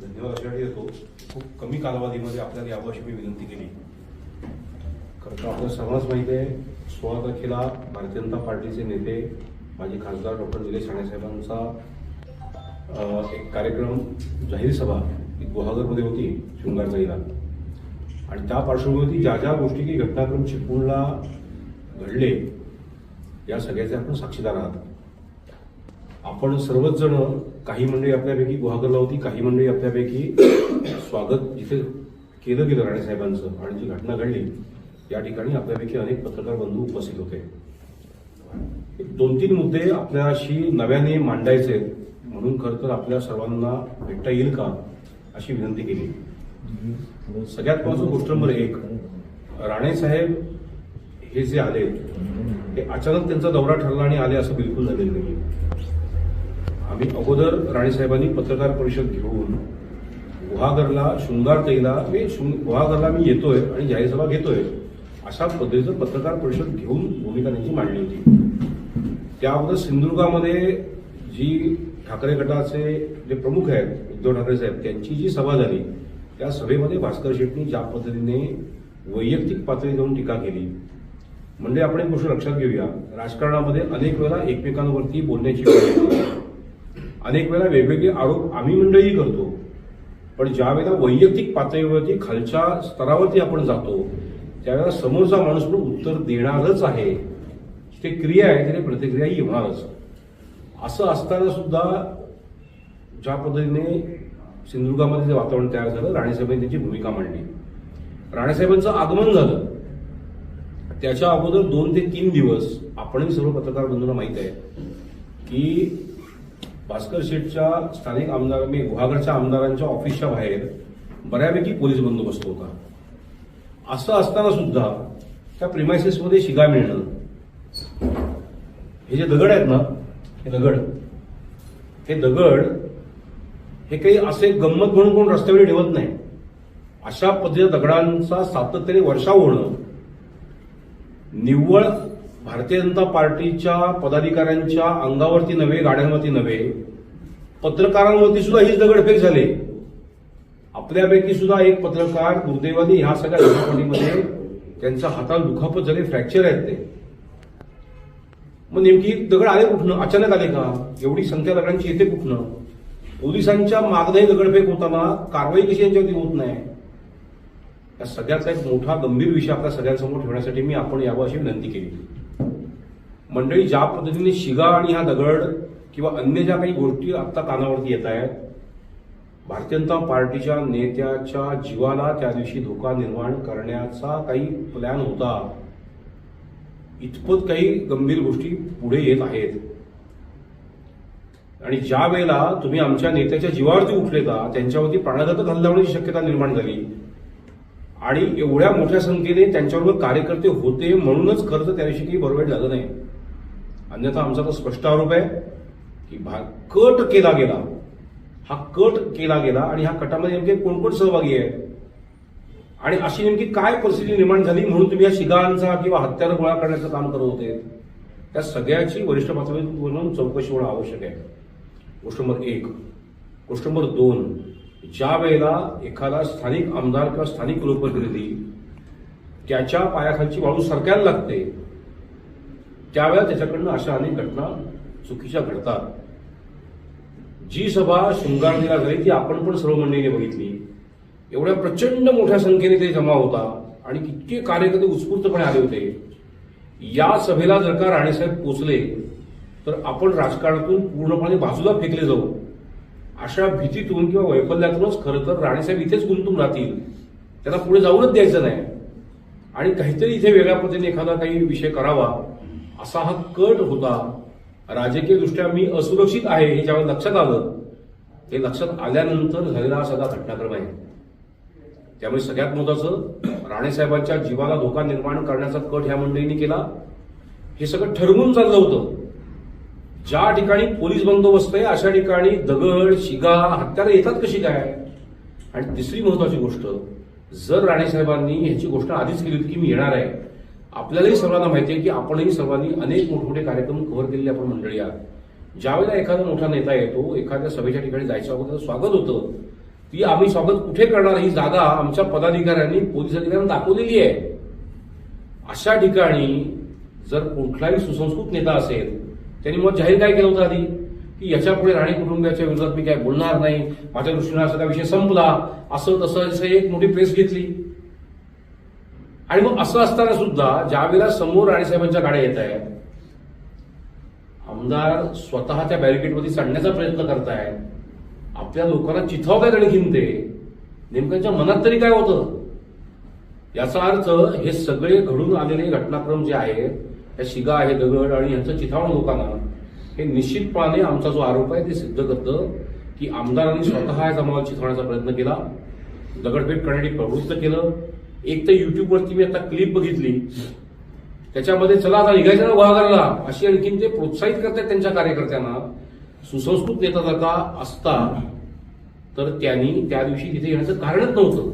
धन्यवाद. अशासाठी देतो खूप कमी कालावधीमध्ये आपल्याला यावं अशी मी विनंती केली. खरं तर आपल्या सर्वांनाच माहिती आहे. सोळा तारखेला भारतीय जनता पार्टीचे नेते माजी खासदार डॉक्टर निलेश राणेसाहेबांचा एक कार्यक्रम जाहीर सभा ही गुहागरमध्ये होती शृंगार जाईला आणि त्या पार्श्वभूमीवरती ज्या ज्या गोष्टी की घटनाक्रम चिपळूणला घडले या सगळ्याचे आपण साक्षीदार आहात. आपण सर्वच जण काही मंडळी आपल्यापैकी गुहागरला होती काही मंडळी आपल्यापैकी स्वागत जिथे केलं गेलं राणेसाहेबांचं आणि जी घटना घडली या ठिकाणी आपल्यापैकी अनेक पत्रकार बंधू उपस्थित होते एक दोन तीन मुद्दे आपल्याशी नव्याने मांडायचे आहेत. म्हणून खरं तर आपल्या सर्वांना भेटता येईल का अशी विनंती केली सगळ्यात महत्वाचं गोष्ट नंबर एक राणेसाहेब हे जे आले ते अचानक त्यांचा दौरा ठरला आणि आले असं बिलकुल झालेलं नाही आम्ही अगोदर राणेसाहेबांनी पत्रकार परिषद घेऊन गुहागरला शृंगार तैला मी शृंग- गुहागरला मी येतोय आणि जाहीर सभा घेतोय अशा पद्धतीचं पत्रकार परिषद घेऊन भूमिका त्यांची मांडली होती त्या अगोदर सिंधुदुर्गामध्ये जी ठाकरे गटाचे जे प्रमुख आहेत उद्धव ठाकरे साहेब त्यांची जी सभा झाली त्या सभेमध्ये भास्कर शेट्टी ज्या पद्धतीने वैयक्तिक पातळी जाऊन टीका केली म्हणजे आपण एक गोष्ट लक्षात घेऊया राजकारणामध्ये अनेक वेळा एकमेकांवरती बोलण्याची वेळ येते. अनेक वेळा वेगवेगळे आरोप आम्ही मंडळी करतो. पण ज्या वेळेला वैयक्तिक पातळीवरती खालच्या स्तरावरती आपण जातो त्यावेळेला समोरचा माणूस पण उत्तर देणारच आहे. ते क्रिया आहे त्याने प्रतिक्रियाही होणारच असं असताना सुद्धा ज्या पद्धतीने सिंधुदुर्गामध्ये जे वातावरण तयार झालं राणेसाहेबांनी त्यांची भूमिका मांडली. राणेसाहेबांचं आगमन झालं. त्याच्या अगोदर दोन ते तीन दिवस आपणही सर्व पत्रकार बंधूंना माहीत आहे की भास्कर शेठच्या स्थानिक आमदार मी गुहागरच्या आमदारांच्या ऑफिसच्या बाहेर बऱ्यापैकी पोलीस बंदोबस्त होता. असं असताना सुद्धा त्या प्रिमायसेसमध्ये शिगा मिळणं हे जे दगड आहेत ना हे दगड हे दगड हे काही असे गंमत म्हणून कोण रस्त्यावर ठेवत नाही. अशा पद्धतीच्या दगडांचा सातत्याने वर्षाव होणं निव्वळ भारतीय जनता पार्टीच्या पदाधिकाऱ्यांच्या अंगावरती नव्हे गाड्यांवरती नव्हे पत्रकारांवरती सुद्धा हीच दगडफेक झाले. आपल्यापैकी सुद्धा एक पत्रकार दुर्दैवाने ह्या सगळ्या घटनावलीमध्ये त्यांच्या हाताला दुखापत झाले फ्रॅक्चर आहेत ते. मग नेमकी दगड आले कुठनं? अचानक आले का? एवढी संख्या दगडांची येते कुठनं? पोलिसांच्या मागदाही दगडफेक होताना कारवाई कशी यांच्यावरती होत नाही? या सगळ्याचा एक मोठा गंभीर विषय आपल्या सगळ्यांसमोर ठेवण्यासाठी मी आपण यावं अशी विनंती केली. मंडळी ज्या पद्धतीने शिगा आणि हा दगड किंवा अन्य ज्या काही गोष्टी आता कानावरती येत आहेत भारतीय जनता पार्टीच्या नेत्याच्या जीवाला त्या दिवशी धोका निर्माण करण्याचा काही प्लॅन होता. इतपत काही गंभीर गोष्टी पुढे येत आहेत. आणि ज्या वेळेला तुम्ही आमच्या नेत्याच्या जीवावरती उठले का त्यांच्यावरती प्राणघातक हल्ला होण्याची शक्यता निर्माण झाली. आणि एवढ्या मोठ्या संख्येने त्यांच्याबरोबर कार्यकर्ते होते म्हणूनच खरं तर त्या दिवशी काही बरोबर झालं नाही. अन्यथा आमचा तर स्पष्ट आरोप आहे की भा कट केला गेला. हा कट केला गेला आणि ह्या कटामध्ये नेमके कोण कोण सहभागी आहे? आणि अशी नेमकी काय परिस्थिती निर्माण झाली म्हणून तुम्ही या शिगांचा किंवा हत्यारं गोळा करण्याचं काम करत होते? त्या सगळ्याची वरिष्ठ पातळीवरून चौकशी होणं आवश्यक आहे. गोष्ट नंबर एक. गोष्ट नंबर दोन. ज्या वेळेला एखादा स्थानिक आमदार किंवा स्थानिक लोकप्रतिनिधी त्याच्या पायाखालची वाळू सरकायला लागते त्यावेळेला त्याच्याकडनं अशा अनेक घटना चुकीच्या घडतात. जी सभा शृंगारलेला झाली ती आपण पण सर्व मंडळीने बघितली. एवढ्या प्रचंड मोठ्या संख्येने ते जमा होता आणि किती कार्यकर्ते उत्स्फूर्तपणे आले होते. या सभेला जर का राणेसाहेब पोचले तर आपण राजकारणातून पूर्णपणे बाजूला फेकले जाऊ. अशा भीतीतून किंवा वैफल्यातूनच खरं तर राणेसाहेब इथेच गुंतून राहतील. त्यांना पुढे जाऊनच द्यायचं नाही. आणि काहीतरी इथे वेगळ्या पद्धतीने एखादा काही विषय करावा. असा हा कट होता. राजकीय दृष्ट्या मी असुरक्षित आहे हे ज्यावेळेस लक्षात आलं ते लक्षात आल्यानंतर झालेला हा सगळा घटनाक्रम आहे. त्यामुळे सगळ्यात महत्वाचं राणेसाहेबांच्या जीवाला धोका निर्माण करण्याचा कट ह्या मंडळींनी केला. हे सगळं ठरवून चाललं होतं. ज्या ठिकाणी पोलीस बंदोबस्त आहे अशा ठिकाणी दगड शिगा हत्यारं येतात कशी काय? आणि तिसरी महत्वाची गोष्ट जर राणेसाहेबांनी ह्याची गोष्ट आधीच केली होती की मी येणार आहे आपल्यालाही सर्वांना माहिती आहे की आपणही सर्वांनी अनेक मोठमोठे कार्यक्रम कव्हर केलेले आपण मंडळी आहात. ज्यावेळेला एखादा मोठा नेता येतो एखाद्या सभेच्या ठिकाणी जायचं अगोदर स्वागत होतं ती आम्ही स्वागत कुठे करणार? ही जागा आमच्या पदाधिकाऱ्यांनी पोलीस अधिकाऱ्यांना दाखवलेली आहे. अशा ठिकाणी जर कुठलाही सुसंस्कृत नेता असेल त्यांनी मग जाहीर काय केलं होतं आधी? की याच्यापुढे राणे कुटुंबियाच्या विरोधात मी काय बोलणार नाही माझ्या दृष्टीने असा विषय संपला असं तसं असं एक मोठी प्रेस घेतली. आणि मग असं असताना सुद्धा ज्यावेळेला समोर राणेसाहेबांच्या गाड्या येत आहेत आमदार स्वतःच्या बॅरिकेडमध्ये चढण्याचा प्रयत्न करतायत. आपल्या लोकांना चिथावतायत आणखीन ते नेमक्यांच्या मनात तरी काय होतं? याचा अर्थ हे सगळे घडून आलेले घटनाक्रम जे आहेत या शिगा आहे दगड आणि यांचं चिथावण लोकांना हे निश्चितपणे आमचा जो आरोप आहे ते सिद्ध करतं की आमदारांनी स्वतः या जमावाला चिथावण्याचा प्रयत्न केला. दगडफेक करण्यासाठी प्रवृत्त केलं. एक तर युट्यूबवरती मी आता क्लिप बघितली. त्याच्यामध्ये चला आता निघायचं ना गुहागरला अशी आणखीन ते प्रोत्साहित करतात त्यांच्या कार्यकर्त्यांना. सुसंस्कृत नेता जर का असता तर त्यांनी त्या दिवशी तिथे येण्याचं कारणच नव्हतं.